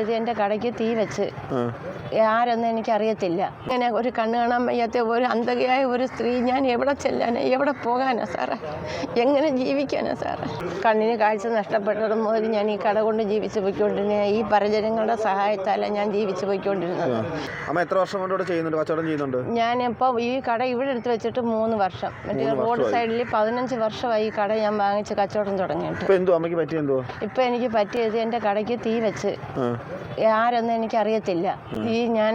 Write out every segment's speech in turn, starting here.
ഇത് എന്റെ കടയ്ക്ക് തീ വെച്ച്. ആരെന്ന് എനിക്കറിയത്തില്ല. ഇങ്ങനെ ഒരു കണ്ണ് കാണാൻ വയ്യാത്ത ഒരു അന്ധകയായ ഒരു സ്ത്രീ ഞാൻ എവിടെ ചെല്ലാനാ? എവിടെ പോകാനാ സാറേ? എങ്ങനെ ജീവിക്കാനാ സാറേ? കണ്ണിന് കാഴ്ച നഷ്ടപ്പെട്ടത് മുതൽ ഞാൻ ഈ കട കൊണ്ട് ജീവിച്ചു പോയിക്കൊണ്ടിരുന്ന ഈ പരജനങ്ങളുടെ സഹായത്താലാണ് ഞാൻ ജീവിച്ചു പോയിക്കൊണ്ടിരുന്നത്. അമ്മ എത്ര വർഷം കൊണ്ട് ഇവിടെ ചെയ്യുന്നുണ്ട്? കച്ചവടം ചെയ്യുന്നുണ്ട്? ഞാനിപ്പോൾ ഈ കട ഇവിടെ എടുത്ത് വെച്ചിട്ട് മൂന്ന് വർഷം. മറ്റേ റോഡ് സൈഡിൽ പതിനഞ്ച് വർഷമായി ഈ കട ഞാൻ വാങ്ങിച്ച് കച്ചവടം തുടങ്ങിയിട്ട്. ഇപ്പൊ ഇപ്പം എനിക്ക് പറ്റിയത് എന്റെ കടയ്ക്ക് തീ വെച്ച്. ആരെന്ന് എനിക്കറിയത്തില്ല. ഈ ഞാൻ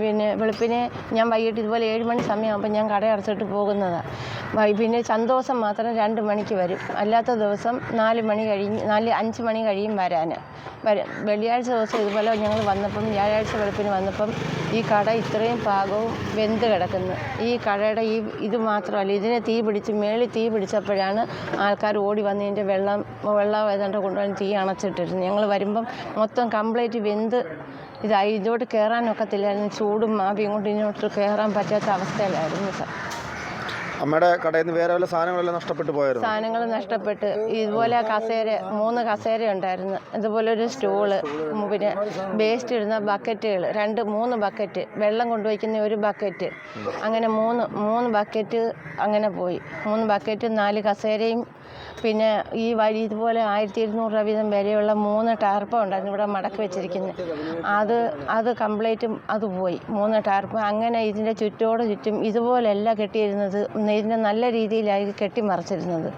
പിന്നെ വെളുപ്പിന് ഞാൻ വൈകിട്ട് ഇതുപോലെ ഏഴ് മണി സമയമാകുമ്പോൾ ഞാൻ കട അടച്ചിട്ട് പോകുന്നതാണ് പിന്നെ സന്തോഷം മാത്രം രണ്ട് മണിക്ക് വരും. അല്ലാത്ത ദിവസം നാല് മണി കഴിഞ്ഞ് നാല് അഞ്ച് മണി കഴിയും വരാൻ വരും വെള്ളിയാഴ്ച ദിവസം ഇതുപോലെ ഞങ്ങൾ വന്നപ്പം വ്യാഴാഴ്ച വെളുപ്പിന് വന്നപ്പം ഈ കട ഇത്രയും പാകവും വെന്ത് കിടക്കുന്നു. ഈ കടയുടെ ഈ ഇത് മാത്രമല്ല ഇതിനെ തീ പിടിച്ച് മേളിൽ തീ പിടിച്ചപ്പോഴാണ് ആൾക്കാർ ഓടി വന്നതിന്റെ വെള്ളം വെള്ളം ഏതാണ്ട് കൊണ്ടുവന്ന് തീ അണച്ചിട്ടിരുന്നു ഞങ്ങൾ വരുമ്പം മൊത്തം കംപ്ലീറ്റ് വെന്ത് ഇതായി ഇതോട്ട് കയറാനൊക്കത്തില്ലായിരുന്നു ചൂടും ആവിയും കൊണ്ട് ഇങ്ങോട്ട് കയറാൻ പറ്റാത്ത അവസ്ഥയിലായിരുന്നു സാർ. അമ്മയുടെ കടയിൽ നിന്ന് വേറെ വല്ല സാധനങ്ങളെല്ലാം നഷ്ടപ്പെട്ടു പോയായിരുന്നു? സാധനങ്ങൾ നഷ്ടപ്പെട്ട് ഇതുപോലെ കസേര മൂന്ന് കസേര ഉണ്ടായിരുന്നു. ഇതുപോലെ ഒരു സ്റ്റൂൾ പിന്നെ വേസ്റ്റ് ഇടുന്ന ബക്കറ്റുകൾ രണ്ട് മൂന്ന് ബക്കറ്റ് വെള്ളം കൊണ്ടുവയ്ക്കുന്ന ഒരു ബക്കറ്റ് അങ്ങനെ മൂന്ന് മൂന്ന് ബക്കറ്റ് അങ്ങനെ പോയി. മൂന്ന് ബക്കറ്റ് നാല് കസേരയും പിന്നെ ഈ വഴി ഇതുപോലെ ആയിരത്തി ഇരുന്നൂറ് രൂപ വീതം വിലയുള്ള മൂന്ന് ടാർപ്പ ഉണ്ടായിരുന്നു ഇവിടെ മടക്കി വെച്ചിരിക്കുന്നത്. അത് അത് കംപ്ലീറ്റും അത് പോയി. മൂന്ന് ടാർപ്പ. അങ്ങനെ ഇതിന്റെ ചുറ്റോട് ചുറ്റും ഇതുപോലെയല്ല കെട്ടിയിരുന്നത്. ഇതിനെ നല്ല രീതിയിലായി കെട്ടിമറിച്ചിരുന്നത്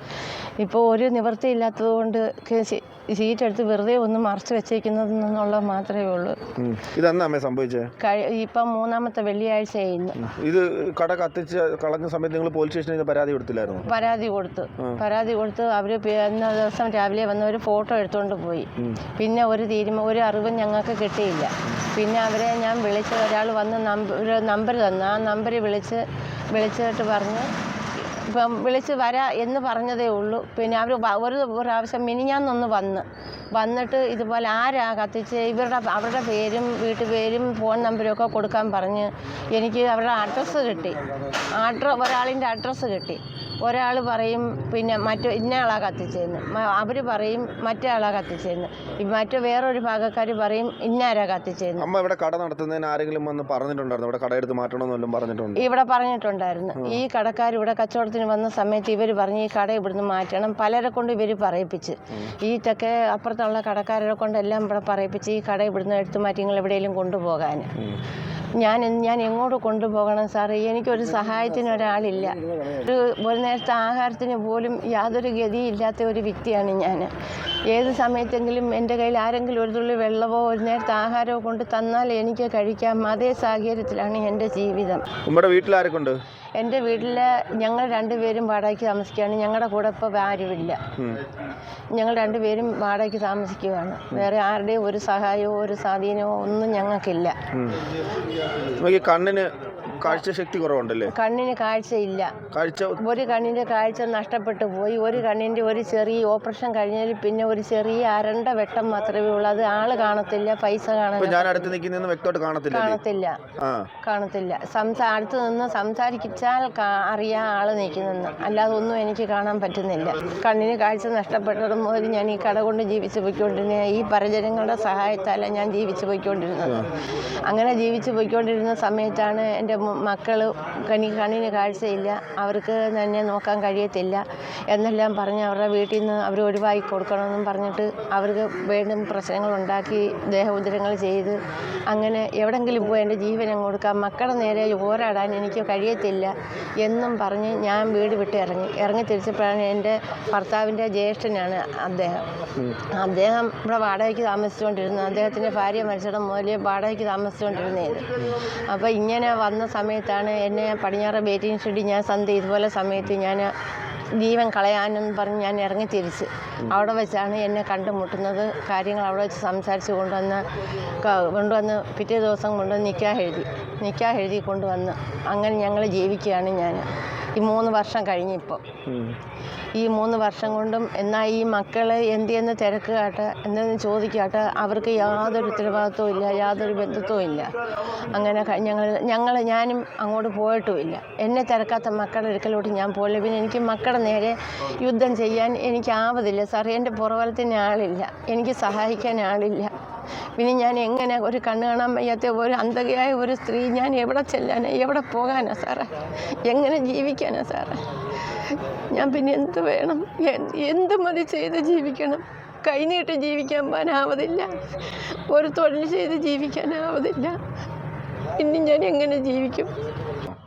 ഇപ്പോൾ ഒരു നിവൃത്തിയില്ലാത്തത് കൊണ്ട് ഷീറ്റ് എടുത്ത് വെറുതെ ഒന്ന് മറച്ചു വെച്ചേക്കുന്നത് എന്നുള്ളത് മാത്രമേ ഉള്ളൂ. ഇതെന്നാ അമ്മ സംഭവിച്ചേ? കഴി ഇപ്പം മൂന്നാമത്തെ വെള്ളിയാഴ്ച ആയിരുന്നു ഇത് കട കത്തിച്ച് കളഞ്ഞ സമയത്ത് നിങ്ങൾ പോലീസ് സ്റ്റേഷനിൽ പരാതി കൊടുത്തില്ലായിരുന്നു? പരാതി കൊടുത്തു. പരാതി കൊടുത്ത് അവർ അന്ന ദിവസം രാവിലെ വന്ന് ഒരു ഫോട്ടോ എടുത്തുകൊണ്ട് പോയി. പിന്നെ ഒരു തീരുമാനം ഒരു അറിവും ഞങ്ങൾക്ക് കിട്ടിയില്ല. പിന്നെ അവരെ ഞാൻ വിളിച്ച് ഒരാൾ വന്ന് നമ്പർ നമ്പർ തന്നു. ആ നമ്പർ വിളിച്ച് വിളിച്ചിട്ട് പറഞ്ഞ് ഇപ്പം വിളിച്ച് വരാ എന്ന് പറഞ്ഞതേ ഉള്ളൂ. പിന്നെ അവർ ഒരു പ്രാവശ്യം മിനിഞ്ഞാന്നൊന്ന് വന്ന്. വന്നിട്ട് ഇതുപോലെ ആരാ കത്തിച്ച് ഇവരുടെ അവരുടെ പേരും വീട്ടുപേരും ഫോൺ നമ്പരും ഒക്കെ കൊടുക്കാൻ പറഞ്ഞ് എനിക്ക് അവരുടെ അഡ്രസ്സ് കിട്ടി. അഡ്ര ഒരാളിന്റെ അഡ്രസ്സ് കിട്ടി. ഒരാൾ പറയും പിന്നെ മറ്റു ഇന്ന ആളാ കത്തിച്ചതെന്ന് അവർ പറയും മറ്റേ ആളാ കത്തിച്ചതെന്ന് മറ്റു വേറൊരു ഭാഗക്കാർ പറയും ഇന്നാരാ കത്തിച്ചതെന്ന് അമ്മ ഇവിടെ കട നടത്തുന്നതിന് ആരെങ്കിലും വന്ന് പറഞ്ഞിട്ടുണ്ടായിരുന്നു? ഇവിടെ കട എടുത്ത് മാറ്റണമെന്ന് വല്ലതും പറഞ്ഞിട്ടുണ്ട്? ഇവിടെ പറഞ്ഞിട്ടുണ്ടായിരുന്നു. ഈ കടക്കാർ ഇവിടെ കച്ചവടത്തിന് വന്ന സമയത്ത് ഇവർ പറഞ്ഞ് ഈ കട ഇവിടുന്ന് മാറ്റണം. പലരെ കൊണ്ട് ഇവർ പറയിപ്പിച്ച്. ഈ തെക്കെ അപ്പുറത്തുള്ള കടക്കാരെ കൊണ്ടെല്ലാം ഇവിടെ പറയിപ്പിച്ച് ഈ കട ഇവിടുന്ന് എടുത്തു മാറ്റി നിങ്ങൾ എവിടെയെങ്കിലും കൊണ്ടുപോകാൻ ഞാൻ ഞാൻ എങ്ങോട്ട് കൊണ്ടുപോകണം സാറേ? എനിക്കൊരു സഹായത്തിന് ഒരാളില്ല. ഒരു ഒരു നേരത്തെ ആഹാരത്തിന് പോലും യാതൊരു ഗതിയില്ലാത്ത ഒരു വ്യക്തിയാണ് ഞാൻ. ഏത് സമയത്തെങ്കിലും എന്റെ കയ്യിൽ ആരെങ്കിലും ഒരു തുള്ളി വെള്ളമോ ഒരു നേരത്തെ ആഹാരമോ കൊണ്ട് തന്നാൽ എനിക്ക് കഴിക്കാം. അതേ സാഹചര്യത്തിലാണ് എന്റെ ജീവിതം. നമ്മുടെ വീട്ടിൽ ആരൊക്കെ എന്റെ വീട്ടിൽ ഞങ്ങൾ രണ്ടുപേരും വാടകയ്ക്ക് താമസിക്കുകയാണ്. ഞങ്ങളുടെ കൂടെ ഇപ്പോൾ ആരുമില്ല. ഞങ്ങൾ രണ്ടുപേരും വാടകയ്ക്ക് താമസിക്കുകയാണ്. വേറെ ആരുടെയും ഒരു സഹായമോ ഒരു സ്വാധീനമോ ഒന്നും ഞങ്ങൾക്കില്ല. കണ്ണിന് കാഴ്ചശക്തി കുറവുണ്ടല്ലേ? കണ്ണിന് കാഴ്ചയില്ല. കാഴ്ച ഒരു കണ്ണിന്റെ കാഴ്ച നഷ്ടപ്പെട്ടു പോയി. ഒരു കണ്ണിന്റെ ഒരു ചെറിയ ഓപ്പറേഷൻ കഴിഞ്ഞാൽ പിന്നെ ഒരു ചെറിയ അരണ്ട വെട്ടം മാത്രമേ ഉള്ളൂ. അത് ആൾ കാണത്തില്ല പൈസ ഞാൻ അടുത്ത് നിൽക്കുന്ന വ്യക്തമായിട്ട് കാണത്തില്ലല്ലേ കാണത്തില്ല. ആ. കാണത്തില്ല. സംസാ അടുത്ത് നിന്ന് സംസാരിച്ചാൽ അറിയാ അറിയാം ആൾ നിൽക്കുന്നെന്ന് അല്ലാതെ ഒന്നും എനിക്ക് കാണാൻ പറ്റുന്നില്ല. കണ്ണിന് കാഴ്ച നഷ്ടപ്പെട്ടത് മുതൽ ഞാൻ ഈ കട കൊണ്ട് ജീവിച്ചു പോയിക്കൊണ്ടിരുന്ന ഈ പരജനങ്ങളുടെ സഹായത്താലാണ് ഞാൻ ജീവിച്ചു പോയിക്കൊണ്ടിരുന്നത്. അങ്ങനെ ജീവിച്ചു പോയിക്കൊണ്ടിരുന്ന സമയത്താണ് എന്റെ മക്കൾ കണി കണ്ണിന് കാഴ്ചയില്ല അവർക്ക് തന്നെ നോക്കാൻ കഴിയത്തില്ല എന്നെല്ലാം പറഞ്ഞ് അവരുടെ വീട്ടിൽ നിന്ന് അവർ ഒഴിവാക്കി കൊടുക്കണമെന്നും പറഞ്ഞിട്ട് അവർക്ക് വീണ്ടും പ്രശ്നങ്ങൾ ഉണ്ടാക്കി ദേഹോദരങ്ങൾ ചെയ്ത് അങ്ങനെ എവിടെങ്കിലും പോയി എന്റെ ജീവനം കൊടുക്കാം. മക്കളുടെ നേരെ പോരാടാൻ എനിക്ക് കഴിയത്തില്ല എന്നും പറഞ്ഞ് ഞാൻ വീട് വിട്ട് ഇറങ്ങി. ഇറങ്ങി തിരിച്ചപ്പോഴാണ് എന്റെ ഭർത്താവിന്റെ ജ്യേഷ്ഠനാണ് അദ്ദേഹം. അദ്ദേഹം ഇവിടെ വാടകയ്ക്ക് താമസിച്ചുകൊണ്ടിരുന്നത് അദ്ദേഹത്തിന്റെ ഭാര്യ മരിച്ചിടം മുതൽ വാടകയ്ക്ക് താമസിച്ചുകൊണ്ടിരുന്നത് അപ്പോൾ ഇങ്ങനെ വന്ന സമയത്താണ് എന്നെ പടിഞ്ഞാറ് ബേറ്റിംഗ് ഷെഡി ഞാൻ സന്ധ്യ ഇതുപോലെ സമയത്ത് ഞാൻ ജീവൻ കളയാനെന്ന് പറഞ്ഞ് ഞാൻ ഇറങ്ങി തിരിച്ച്. അവിടെ വെച്ചാണ് എന്നെ കണ്ടുമുട്ടുന്നത്. കാര്യങ്ങൾ അവിടെ വെച്ച് സംസാരിച്ച് കൊണ്ടുവന്ന് കൊണ്ടുവന്ന് പിറ്റേ ദിവസം കൊണ്ടുവന്ന് നിൽക്കാൻ എഴുതി നിൽക്കാൻ എഴുതി കൊണ്ടുവന്ന് അങ്ങനെ ഞങ്ങൾ ജീവിക്കുകയാണ് ഞാൻ. ഈ മൂന്ന് വർഷം കഴിഞ്ഞിപ്പോൾ ഈ മൂന്ന് വർഷം കൊണ്ടും എന്നാൽ ഈ മക്കൾ എന്തെന്ന് തിരക്കുകയാട്ടെ എന്തെന്ന് ചോദിക്കാട്ട അവർക്ക് യാതൊരു ഉത്തരവാദിത്വവും ഇല്ല യാതൊരു ബന്ധുത്വവും ഇല്ല. അങ്ങനെ ഞങ്ങൾ ഞങ്ങൾ ഞാനും അങ്ങോട്ട് പോയിട്ടുമില്ല. എന്നെ തിരക്കാത്ത മക്കളുടെ അടുക്കലോട്ട് ഞാൻ പോയില്ല. പിന്നെ എനിക്ക് മക്കളുടെ നേരെ യുദ്ധം ചെയ്യാൻ എനിക്കാവതില്ല സാർ എന്റെ പുറവലത്തിന് ആളില്ല എനിക്ക് സഹായിക്കാൻ ആളില്ല. പിന്നെ ഞാൻ എങ്ങനെ ഒരു കണ്ണ് കാണാൻ വയ്യാത്ത ഒരു അന്ധകയായ ഒരു സ്ത്രീ ഞാൻ എവിടെ ചെല്ലാനാ? എവിടെ പോകാനാ സാറെ? എങ്ങനെ ജീവിക്കാനാ സാറെ? ഞാൻ പിന്നെ എന്ത് വേണം? എന്ത് മതി ചെയ്ത് ജീവിക്കണം? കൈനീട്ട് ജീവിക്കാൻ പോകാനാവതില്ല ഒരു തൊഴിൽ ചെയ്ത് ജീവിക്കാനാവതില്ല. ഇനി ഞാൻ എങ്ങനെ ജീവിക്കും?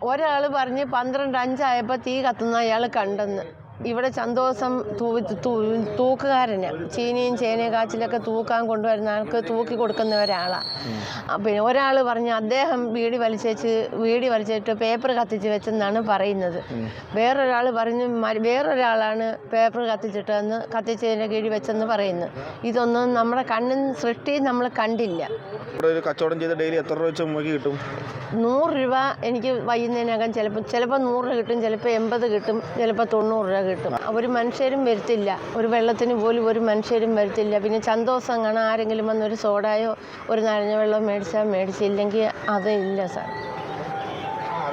ഒരാൾ പറഞ്ഞ് പന്ത്രണ്ട് അഞ്ചായപ്പോൾ തീ കത്തുന്ന അയാൾ കണ്ടെന്ന്. ഇവിടെ സന്തോഷം തൂ തൂ- തൂക്കുകാരന്. ചീനിയും ചേനയും കാച്ചിലൊക്കെ തൂക്കാൻ കൊണ്ടുവരുന്ന ആൾക്ക് തൂക്കി കൊടുക്കുന്ന ഒരാളാണ് പിന്നെ ഒരാൾ പറഞ്ഞ് അദ്ദേഹം വീടി വലിച്ചേച്ച് വീടി വലിച്ചിട്ട് പേപ്പർ കത്തിച്ച് വെച്ചെന്നാണ് പറയുന്നത്. വേറൊരാൾ പറഞ്ഞ് വേറൊരാളാണ് പേപ്പർ കത്തിച്ചിട്ടെന്ന് കത്തിച്ചതിന്റെ കീഴിൽ വെച്ചെന്ന് പറയുന്നു. ഇതൊന്നും നമ്മുടെ കണ്ണിൻ സൃഷ്ടി നമ്മൾ കണ്ടില്ല. ഒരു കച്ചവടം ചെയ്ത് ഡെയിലി എത്ര രൂപ വെച്ച് കിട്ടും? നൂറ് രൂപ എനിക്ക് വൈകുന്നതിനകം ചിലപ്പോൾ ചിലപ്പോൾ നൂറ് രൂപ കിട്ടും ചിലപ്പോൾ എൺപത് കിട്ടും ചിലപ്പോൾ തൊണ്ണൂറ് രൂപ കിട്ടും. ഒരു മനുഷ്യരും വരുത്തില്ല. ഒരു വെള്ളത്തിന് പോലും ഒരു മനുഷ്യരും വരുത്തില്ല. പിന്നെ ചന്തോസം കാണാൻ ആരെങ്കിലും വന്ന് ഒരു സോഡായോ ഒരു നനഞ്ഞ വെള്ളം മേടിച്ചാൽ മേടിച്ചില്ലെങ്കിൽ അതില്ല സാർ.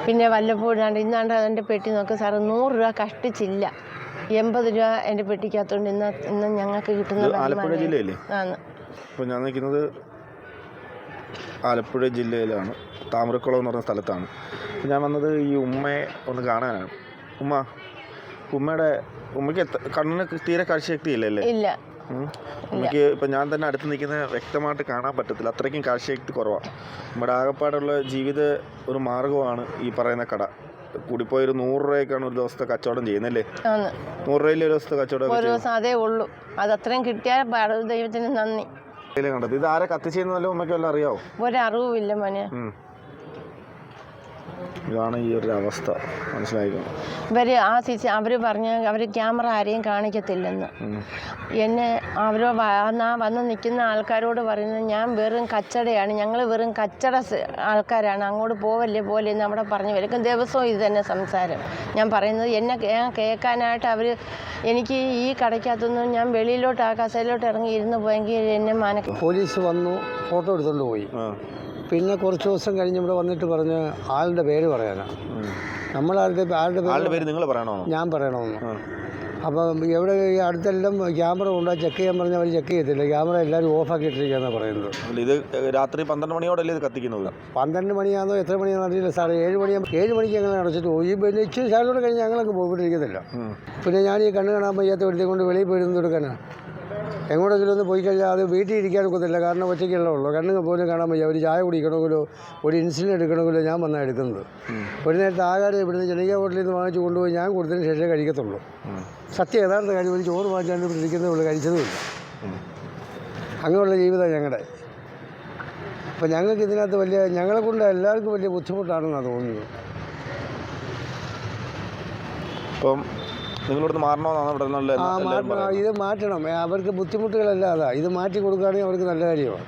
പിന്നെ വല്ലപ്പോഴാണ്ട് ഇന്നാണ്ട് എന്റെ പെട്ടി നോക്ക് സാറ് നൂറ് രൂപ കഷ്ടിച്ചില്ല. എൺപത് രൂപ എന്റെ പെട്ടിക്കകത്തോണ്ട്. ഇന്ന് ഇന്ന് ഞങ്ങൾക്ക് കിട്ടുന്ന ആലപ്പുഴ ആണ്. ഞാൻ നിൽക്കുന്നത് ആലപ്പുഴ ജില്ലയിലാണ്. താമരക്കുളം എന്ന് പറഞ്ഞ സ്ഥലത്താണ്. ഞാൻ വന്നത് ഈ ഉമ്മയെ ഒന്ന് കാണാനാണ്. ഉമ്മ ഉമ്മയുടെ ഉമ്മയ്ക്ക് എത്ര കണ്ണിന് തീരെ കാഴ്ചശക്തി ഇല്ലല്ലേ ഇല്ല. ഉം. ഉമ്മയ്ക്ക് ഇപ്പം ഞാൻ തന്നെ അടുത്ത് നിൽക്കുന്ന വ്യക്തമായിട്ട് കാണാൻ പറ്റത്തില്ല. അത്രയ്ക്കും കാഴ്ചശക്തി കുറവാണ് നമ്മുടെ ആകപ്പാടുള്ള ജീവിത ഒരു മാർഗമാണ് ഈ പറയുന്ന കട. കൂടിപ്പോയൊരു നൂറ് രൂപയ്ക്കാണ് ഒരു ദിവസത്തെ കച്ചവടം ചെയ്യുന്നല്ലേ? നൂറ് രൂപയിൽ ഒരു ദിവസത്തെ കച്ചവടം ഒരു ദിവസം അതേ ഉള്ളൂ. അത് അത്രയും കിട്ടിയാൽ പാട് ദൈവത്തിന് നന്ദി കണ്ടത്. ഇത് ആരെ കത്തിച്ചെന്നല്ലോ ഉമ്മയ്ക്ക് വല്ല അറിയാവോ? ഒരറിവുമില്ല മോനെ. ഉം. ഇതാണ് ഈ ഒരു അവസ്ഥ. മനസ്സിലായിക്കണം ഇവർ ആ സി അവർ പറഞ്ഞ അവർ ക്യാമറ ആരെയും കാണിക്കത്തില്ലെന്ന്. എന്നെ അവർ വന്ന വന്ന് നിൽക്കുന്ന ആൾക്കാരോട് പറയുന്നത് ഞാൻ വെറും കച്ചടയാണ്. ഞങ്ങൾ വെറും കച്ചട ആൾക്കാരാണ്. അങ്ങോട്ട് പോവല്ലേ പോലെ എന്ന് അവിടെ പറഞ്ഞു വരും ദിവസവും ഇത് തന്നെ സംസാരം. ഞാൻ പറയുന്നത് എന്നെ കേൾക്കാനായിട്ട് അവർ എനിക്ക് ഈ കടയ്ക്കകത്തുനിന്ന് ഞാൻ വെളിയിലോട്ട് ആ കസയിലോട്ട് ഇറങ്ങി ഇരുന്ന് പോയെങ്കിൽ എന്നെ മാന പോലീസ് വന്നു ഫോട്ടോ എടുത്തുകൊണ്ട് പോയി. പിന്നെ കുറച്ച് ദിവസം കഴിഞ്ഞ് ഇവിടെ വന്നിട്ട് പറഞ്ഞ് ആളുടെ പേര് പറയാനാണ് നമ്മൾ ആളുടെ പേര് ആളുടെ പേര് നിങ്ങൾ പറയണോ? ഞാൻ പറയണമെന്ന്. അപ്പം എവിടെ ഈ അടുത്തെല്ലാം ക്യാമറ കൊണ്ടാ ചെക്ക് ചെയ്യാൻ പറഞ്ഞാൽ അവർ ചെക്ക് ചെയ്യത്തില്ല. ക്യാമറ എല്ലാവരും ഓഫ് ആക്കിയിട്ടിരിക്കുകയെന്നാണ് പറയുന്നത് ഇത് രാത്രി പന്ത്രണ്ട് മണിയോടല്ലേ ഇത് കത്തിക്കുന്നത്? പന്ത്രണ്ട് മണിയാണോ എത്ര മണിയാണോ അറിയില്ല സാറേ. ഏഴ് മണിയാകുമ്പോൾ ഏഴ് മണിക്ക് ഞങ്ങൾ അടച്ചിട്ട് പോയി. ഈ പിന്നെ ഇച്ചിരി ശാലോട് കഴിഞ്ഞ് ഞങ്ങളൊക്കെ പോയിട്ടിരിക്കത്തില്ല. ഉം. പിന്നെ ഞാൻ ഈ കണ്ണ് കാണാൻ വയ്യാത്ത ഒരുത്തെ കൊണ്ട് വെളിയിൽ പോയിരുന്നു കൊടുക്കാനാണ് എങ്ങോട്ടെങ്കിലും ഒന്ന് പോയി കഴിഞ്ഞാൽ അത് വീട്ടിൽ ഇരിക്കാൻ ഒക്കത്തില്ല. കാരണം ഒറ്റയ്ക്കല്ലേ ഉള്ളൂ. കണ്ണുങ്ങൾ പോലും കാണാൻ വയ്യ. ഒരു ചായ കുടിക്കണമെങ്കിലോ ഒരു ഇൻസുലിൻ എടുക്കണമെങ്കിലോ ഞാൻ വന്നാൽ എടുക്കുന്നത്. ഒരു നേരത്തെ ആഹാരം ഇവിടുന്ന് ജനകീയ ഹോട്ടലിൽ നിന്ന് വാങ്ങിച്ച് കൊണ്ടുപോയി ഞാൻ കൊടുത്തതിന് ശേഷമേ കഴിക്കത്തുള്ളൂ. സത്യം യഥാർത്ഥ കാര്യം ഒരു ചോറ് വാങ്ങിച്ചാണ്ട് ഇവിടെ ഇരിക്കുന്നതുള്ളൂ കഴിച്ചതുമില്ല. അങ്ങനെയുള്ള ജീവിതം ഞങ്ങളുടെ അപ്പോൾ ഞങ്ങൾക്ക് ഇതിനകത്ത് വലിയ ഞങ്ങളെ കൊണ്ട് എല്ലാവർക്കും വലിയ ബുദ്ധിമുട്ടാണെന്നാണ് തോന്നുന്നത്. അപ്പം നിങ്ങളിവിടുന്ന് മാറണമെന്നാണ് ഇവിടെ നിന്നുള്ള ആ മാറ്റണം ഇത് മാറ്റണം. അവർക്ക് ബുദ്ധിമുട്ടുകളല്ല അതാ. ഇത് മാറ്റി കൊടുക്കുകയാണെങ്കിൽ അവർക്ക് നല്ല കാര്യമാണ്.